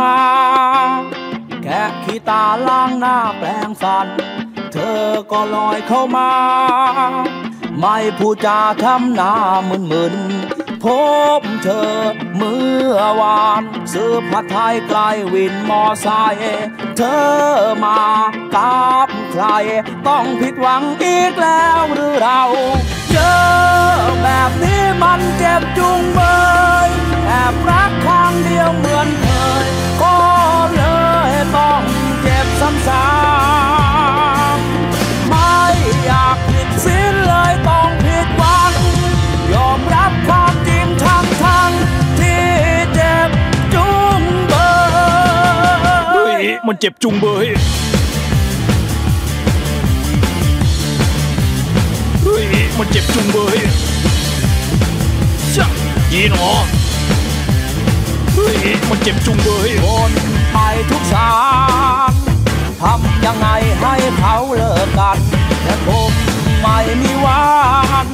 มาแค่ขี้ตาล้างหน้าแปลงฟัน เธอก็ลอยเข้ามา ไม่พูดจาทำหน้ามึนมึนพบเธอเมื่อวานซื้อผัดไทยไกลวินมอไซค์เธอมากับใคร ต้องผิดหวังอีกแล้วหรือเรา เจอแบบนี้ มันเจ็บจุงเบยเฮ้ยมันเจ็บจุงเบยจ้ะยีหนอเฮ้ยมันเจ็บจุงเบยวนไปทุกสารทำยังไงให้เขาเลิกกันแต่ผมไม่มีวัน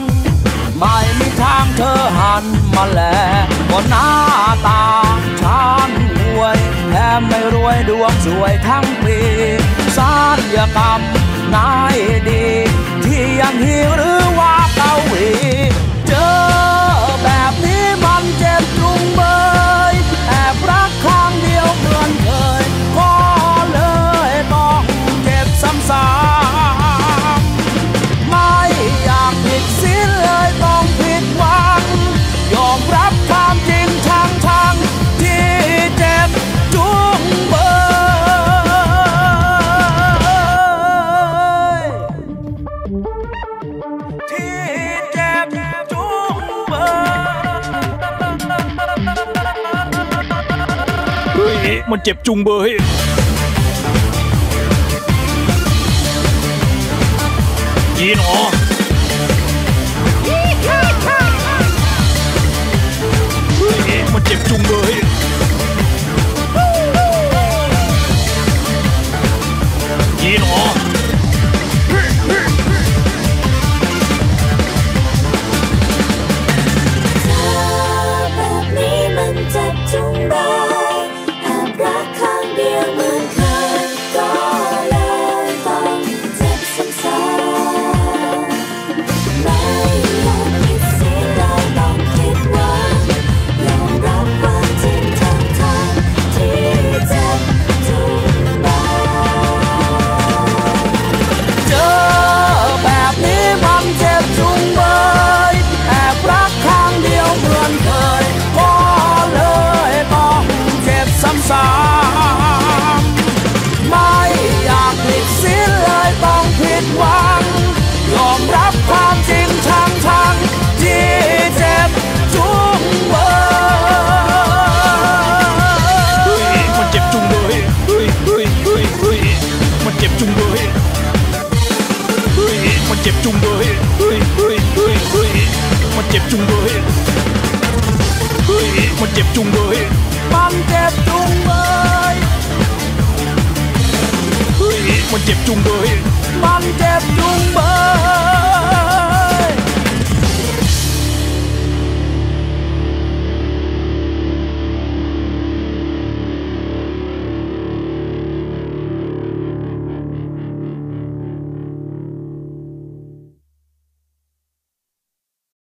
ไม่มีทางเธอหันมาแลบนหน้าตา วยทั้งปีสารยกรรมนาย มันเจ็บจุงเบยยีหนอเฮ้ยมันเจ็บจุงเบย ยเฮ้ยเฮ้ยเฮ้ยเฮ้ยมันเจ็บจุงเบยเฮ้ยมันเจ็บจุงเบยเฮ้